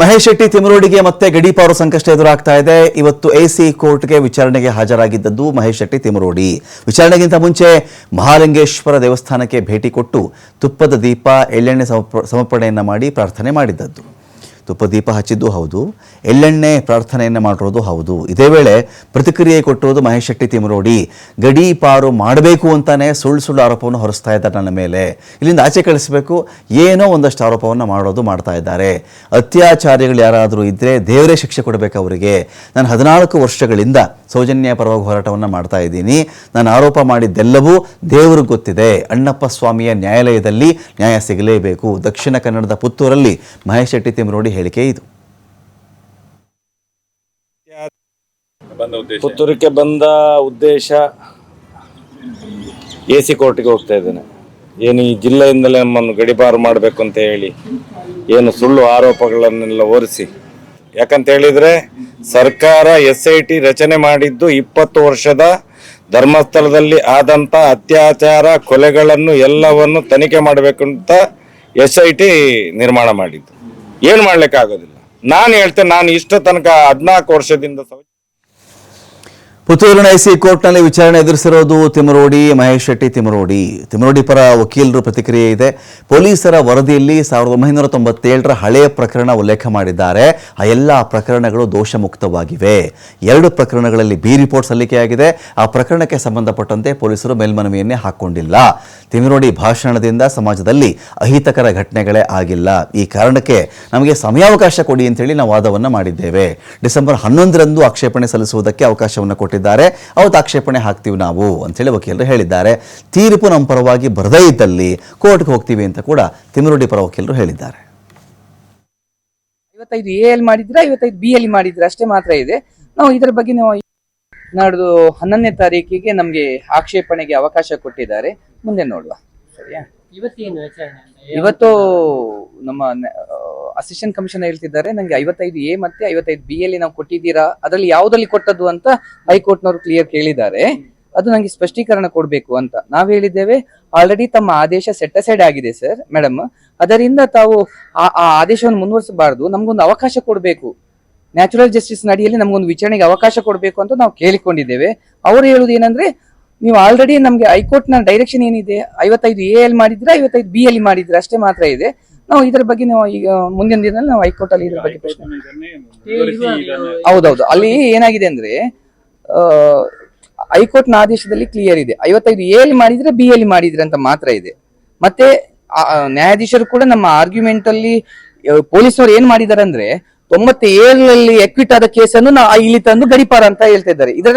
ಮಹೇಶ್ ಶೆಟ್ಟಿ ತಿಮರೋಡಿಗೆ ಮತ್ತೆ ಗಡೀಪಾರು ಸಂಕಷ್ಟ ಎದುರಾಗ್ತಾ ಇದೆ. ಇವತ್ತು ಎಸಿ ಕೋರ್ಟ್ಗೆ ವಿಚಾರಣೆಗೆ ಹಾಜರಾಗಿದ್ದದ್ದು ಮಹೇಶ್ ಶೆಟ್ಟಿ ತಿಮರೋಡಿ ವಿಚಾರಣೆಗಿಂತ ಮುಂಚೆ ಮಹಾಲಿಂಗೇಶ್ವರ ದೇವಸ್ಥಾನಕ್ಕೆ ಭೇಟಿ ಕೊಟ್ಟು ತುಪ್ಪದ ದೀಪ, ಎಳ್ಳೆಣ್ಣೆ ಸಮರ್ಪಣೆಯನ್ನು ಸಮರ್ಪಣೆಯನ್ನ ಮಾಡಿ ಪ್ರಾರ್ಥನೆ ಮಾಡಿದ್ದದ್ದು. ತುಪ್ಪ ದೀಪ ಹಚ್ಚಿದ್ದು ಹೌದು. ಎಳ್ಳೆಣ್ಣೆ ಪ್ರಾರ್ಥನೆಯನ್ನು ಮಾಡಿರೋದು ಹೌದು. ಇದೇ ವೇಳೆ ಪ್ರತಿಕ್ರಿಯೆ ಕೊಟ್ಟಿರೋದು ಮಹೇಶ್ ಶೆಟ್ಟಿ ತಿಮರೋಡಿ ಗಡೀಪಾರು ಮಾಡಬೇಕು ಅಂತಾನೆ ಸುಳ್ಳು ಸುಳ್ಳು ಆರೋಪವನ್ನು ಹೊರಿಸ್ತಾ ಇದ್ದಾರೆ ನನ್ನ ಮೇಲೆ. ಇಲ್ಲಿಂದ ಆಚೆ ಕಳಿಸಬೇಕು. ಏನೋ ಒಂದಷ್ಟು ಆರೋಪವನ್ನು ಮಾಡೋದು ಮಾಡ್ತಾ ಇದ್ದಾರೆ. ಅತ್ಯಾಚಾರಿಗಳು ಯಾರಾದರೂ ಇದ್ದರೆ ದೇವರೇ ಶಿಕ್ಷೆ ಕೊಡಬೇಕು ಅವರಿಗೆ. ನಾನು ಹದಿನಾಲ್ಕು ವರ್ಷಗಳಿಂದ ಸೌಜನ್ಯ ಪರವಾಗಿ ಹೋರಾಟವನ್ನು ಮಾಡ್ತಾ ಇದ್ದೀನಿ. ನಾನು ಆರೋಪ ಮಾಡಿದ್ದೆಲ್ಲವೂ ದೇವರಿಗೆ ಗೊತ್ತಿದೆ. ಅಣ್ಣಪ್ಪ ಸ್ವಾಮಿಯ ನ್ಯಾಯಾಲಯದಲ್ಲಿ ನ್ಯಾಯ ಸಿಗಲೇಬೇಕು. ದಕ್ಷಿಣ ಕನ್ನಡದ ಪುತ್ತೂರಲ್ಲಿ ಮಹೇಶ್ ಶೆಟ್ಟಿ ತಿಮರೋಡಿ ಹೇಳಿಕೆ ಇದು. ಬಂದ ಉದ್ದೇಶ ಪುತ್ತೂರಿಗೆ ಬಂದ ಉದ್ದೇಶ ಎ ಸಿ ಕೋರ್ಟ್ಗೆ ಹೋಗ್ತಾ ಇದ್ದೇನೆ. ಏನು ಈ ಜಿಲ್ಲೆಯಿಂದಲೇ ನಮ್ಮನ್ನು ಗಡಿಪಾರು ಮಾಡಬೇಕು ಅಂತ ಹೇಳಿ ಏನು ಸುಳ್ಳು ಆರೋಪಗಳನ್ನೆಲ್ಲ ಓರಿಸಿ ಯಾಕಂತ ಹೇಳಿದ್ರೆ ಸರ್ಕಾರ ಎಸ್ ಐ ಟಿ ರಚನೆ ಮಾಡಿದ್ದು ಇಪ್ಪತ್ತು ವರ್ಷದ ಧರ್ಮಸ್ಥಳದಲ್ಲಿ ಆದಂತ ಅತ್ಯಾಚಾರ ಕೊಲೆಗಳನ್ನು ಎಲ್ಲವನ್ನು ತನಿಖೆ ಮಾಡಬೇಕು ಅಂತ ಎಸ್ ಐ ಟಿ ನಿರ್ಮಾಣ ಮಾಡಿದ್ದು. ಏನು ಮಾಡ್ಲಿಕ್ಕೆ ಆಗೋದಿಲ್ಲ. ನಾನು ಹೇಳ್ತೇನೆ ನಾನು ಇಷ್ಟ ತನಕ ಹದಿನಾಲ್ಕು ವರ್ಷದಿಂದ ಪುತ್ತೂರಿನ ಐಸಿ ಕೋರ್ಟ್ನಲ್ಲಿ ವಿಚಾರಣೆ ಎದುರಿಸಿರೋದು ತಿಮರೋಡಿ ಮಹೇಶ್ ಶೆಟ್ಟಿ ತಿಮರೋಡಿ ತಿಮರೋಡಿ ಪರ ವಕೀಲರು ಪ್ರತಿಕ್ರಿಯೆ ಇದೆ. ಪೊಲೀಸರ ವರದಿಯಲ್ಲಿ ಸಾವಿರದ ಒಂಬೈನೂರ ತೊಂಬತ್ತೇಳರ ಹಳೆಯ ಪ್ರಕರಣ ಉಲ್ಲೇಖ ಮಾಡಿದ್ದಾರೆ. ಆ ಎಲ್ಲ ಪ್ರಕರಣಗಳು ದೋಷಮುಕ್ತವಾಗಿವೆ. ಎರಡು ಪ್ರಕರಣಗಳಲ್ಲಿ ಬಿ ರಿಪೋರ್ಟ್ ಸಲ್ಲಿಕೆಯಾಗಿದೆ. ಆ ಪ್ರಕರಣಕ್ಕೆ ಸಂಬಂಧಪಟ್ಟಂತೆ ಪೊಲೀಸರು ಮೇಲ್ಮನವಿಯನ್ನೇ ಹಾಕೊಂಡಿಲ್ಲ. ತಿಮರೋಡಿ ಭಾಷಣದಿಂದ ಸಮಾಜದಲ್ಲಿ ಅಹಿತಕರ ಘಟನೆಗಳೇ ಆಗಿಲ್ಲ. ಈ ಕಾರಣಕ್ಕೆ ನಮಗೆ ಸಮಯಾವಕಾಶ ಕೊಡಿ ಅಂತೇಳಿ ನಾವು ವಾದವನ್ನು ಮಾಡಿದ್ದೇವೆ. ಡಿಸೆಂಬರ್ ಹನ್ನೊಂದರಂದು ಆಕ್ಷೇಪಣೆ ಸಲ್ಲಿಸುವುದಕ್ಕೆ ಅವಕಾಶವನ್ನು ಕೊಟ್ಟಿದ್ದಾರೆ. ಅವತ್ತು ಆಕ್ಷೇಪಣೆ ಹಾಕ್ತೀವಿ ನಾವು ಅಂತೇಳಿ ವಕೀಲರು ಹೇಳಿದ್ದಾರೆ. ತೀರ್ಪು ನಮ್ಮ ಪರವಾಗಿ ಬರದೇ ಇದ್ದಲ್ಲಿ ಕೋರ್ಟ್ಗೆ ಹೋಗ್ತೀವಿ ಅಂತ ಕೂಡ ತಿಮಿರೋಡಿ ಪರ ವಕೀಲರು ಹೇಳಿದ್ದಾರೆ. ಐವತ್ತೈದು ಎ ಅಲ್ಲಿ ಮಾಡಿದ್ರೆ ಐವತ್ತೈದು ಬಿ ಅಲ್ಲಿ ಮಾಡಿದ್ರ ಅಷ್ಟೇ ಮಾತ್ರ ಇದೆ. ನಾವು ಇದರ ಬಗ್ಗೆ ನಾವು ನಾಡ್ದು ಹನ್ನೊಂದನೇ ತಾರೀಕಿಗೆ ನಮಗೆ ಆಕ್ಷೇಪಣೆಗೆ ಅವಕಾಶ ಕೊಟ್ಟಿದ್ದಾರೆ. ಮುಂದೆ ನೋಡುವ. ಸರಿಯಾ? ಇವತ್ತು ನಮ್ಮ ಅಸಿಸ್ಟೆಂಟ್ ಕಮಿಷನರ್ ಹೇಳ್ತಿದ್ದಾರೆ ನಂಗೆ ಐವತ್ತೈದು ಎ ಮತ್ತೆ ಐವತ್ತೈದು ಬಿ ಅಲ್ಲಿ ನಾವು ಕೊಟ್ಟಿದ್ದೀರಾ ಅದರಲ್ಲಿ ಯಾವ್ದಲ್ಲಿ ಕೊಟ್ಟದ್ದು ಅಂತ ಹೈಕೋರ್ಟ್ನವರು ಕ್ಲಿಯರ್ ಕೇಳಿದ್ದಾರೆ. ಅದು ನಂಗೆ ಸ್ಪಷ್ಟೀಕರಣ ಕೊಡಬೇಕು ಅಂತ. ನಾವ್ ಹೇಳಿದ್ದೇವೆ ಆಲ್ರೆಡಿ ತಮ್ಮ ಆದೇಶ ಸೆಟ್ ಅಸೈಡ್ ಆಗಿದೆ ಸರ್ ಮೇಡಮ್ ಅದರಿಂದ ತಾವು ಆ ಆ ಆದೇಶವನ್ನು ಮುಂದುವರಿಸಬಾರದು ನಮ್ಗೊಂದು ಅವಕಾಶ ಕೊಡಬೇಕು. ನ್ಯಾಚುರಲ್ ಜಸ್ಟಿಸ್ ನಡಿಯಲ್ಲಿ ನಮ್ಗೊಂದು ವಿಚಾರಣೆಗೆ ಅವಕಾಶ ಕೊಡಬೇಕು ಅಂತ ನಾವು ಕೇಳಿಕೊಂಡಿದ್ದೇವೆ. ಅವರು ಹೇಳುದು ಏನಂದ್ರೆ ನೀವು ಆಲ್ರೆಡಿ ನಮಗೆ ಹೈಕೋರ್ಟ್ನ ಡೈರೆಕ್ಷನ್ ಏನಿದೆ? ಐವತ್ತೈದು ಎ ಅಲ್ಲಿ ಮಾಡಿದ್ರೆ ಐವತ್ತೈದು ಬಿ ಅಲ್ಲಿ ಮಾಡಿದ್ರೆ ಅಷ್ಟೇ ಮಾತ್ರ ಇದೆ. ನಾವು ಇದರ ಬಗ್ಗೆ ನಾವು ಈಗ ಮುಂದಿನ ದಿನದಲ್ಲಿ ನಾವು ಹೈಕೋರ್ಟ್ ಅಲ್ಲಿ ಇದ್ರ ಬಗ್ಗೆ ಪ್ರಶ್ನೆ ಹೌದೌದು. ಅಲ್ಲಿ ಏನಾಗಿದೆ ಅಂದ್ರೆ ಹೈಕೋರ್ಟ್ನ ಆದೇಶದಲ್ಲಿ ಕ್ಲಿಯರ್ ಇದೆ. ಐವತ್ತೈದು ಎ ಅಲ್ಲಿ ಮಾಡಿದ್ರೆ ಬಿ ಅಲ್ಲಿ ಮಾಡಿದ್ರೆ ಅಂತ ಮಾತ್ರ ಇದೆ. ಮತ್ತೆ ನ್ಯಾಯಾಧೀಶರು ಕೂಡ ನಮ್ಮ ಆರ್ಗ್ಯುಮೆಂಟ್ ಅಲ್ಲಿ ಪೊಲೀಸರು ಏನ್ ಮಾಡಿದ್ದಾರೆ ಅಂದ್ರೆ ತೊಂಬತ್ತೇಳಲ್ಲಿ ಎಕ್ವಿಟ್ ಆದ ಕೇಸನ್ನು ನಾವು ಇಲ್ಲಿ ತಂದು ಗಡಿಪಾರ ಅಂತ ಹೇಳ್ತಾ ಇದ್ದಾರೆ. ಇದರ